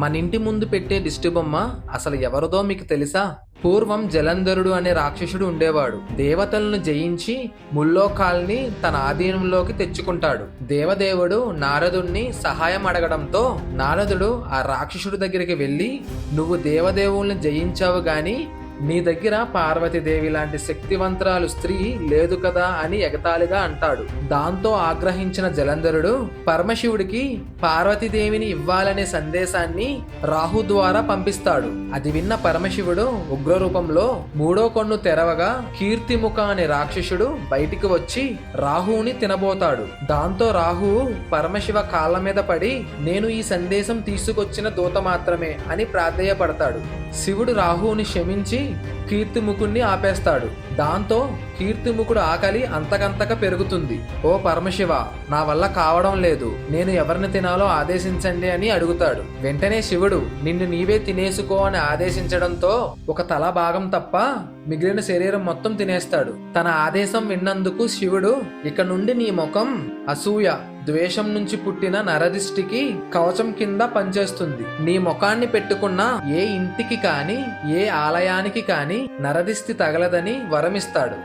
మన ఇంటి ముందు పెట్టే దిష్టి బొమ్మ అసలు ఎవరిదో మీకు తెలుసా? పూర్వం జలంధరుడు అనే రాక్షసుడు ఉండేవాడు. దేవతలను జయించి ముల్లోకాల్ని తన ఆధీనంలోకి తెచ్చుకుంటాడు. దేవదేవుడు నారదుణ్ణి సహాయం అడగడంతో నారదుడు ఆ రాక్షసుడి దగ్గరికి వెళ్ళి నువ్వు దేవదేవుల్ని జయించావు గాని నీ దగ్గర పార్వతీదేవి లాంటి శక్తివంతరాలు స్త్రీ లేదు కదా అని ఎగతాళిగా అంటాడు. దాంతో ఆగ్రహించిన జలంధరుడు పరమశివుడికి పార్వతీదేవిని ఇవ్వాలనే సందేశాన్ని రాహు ద్వారా పంపిస్తాడు. అది విన్న పరమశివుడు ఉగ్ర రూపంలో మూడో కన్ను తెరవగా కీర్తిముఖ అనే రాక్షసుడు బయటికి వచ్చి రాహువుని తినబోతాడు. దాంతో రాహు పరమశివ కాళ్ళ మీద పడి నేను ఈ సందేశం తీసుకొచ్చిన దూత మాత్రమే అని ప్రాధేయపడతాడు. శివుడు రాహువుని క్షమించి కీర్తిముఖుణ్ణి ఆపేస్తాడు. దాంతో కీర్తిముఖుడు ఆకలి అంతకంతక పెరుగుతుంది. ఓ పరమశివ నా వల్ల కావడం లేదు. నేను ఎవరిని తినాలో ఆదేశించండి అని అడుగుతాడు. వెంటనే శివుడు నిన్ను నీవే తినేసుకో అని ఆదేశించడంతో ఒక తల భాగం తప్ప మిగిలిన శరీరం మొత్తం తినేస్తాడు. తన ఆదేశం విన్నందుకు శివుడు ఇక నుండి నీ ముఖం అసూయ. ద్వేషం నుంచి పుట్టిన నరదిష్టికి కవచం కింద పనిచేస్తుంది. నీ ముఖాన్ని పెట్టుకున్న ఏ ఇంటికి కాని ఏ ఆలయానికి కాని నరదిష్టి తగలదని వరమిస్తాడు.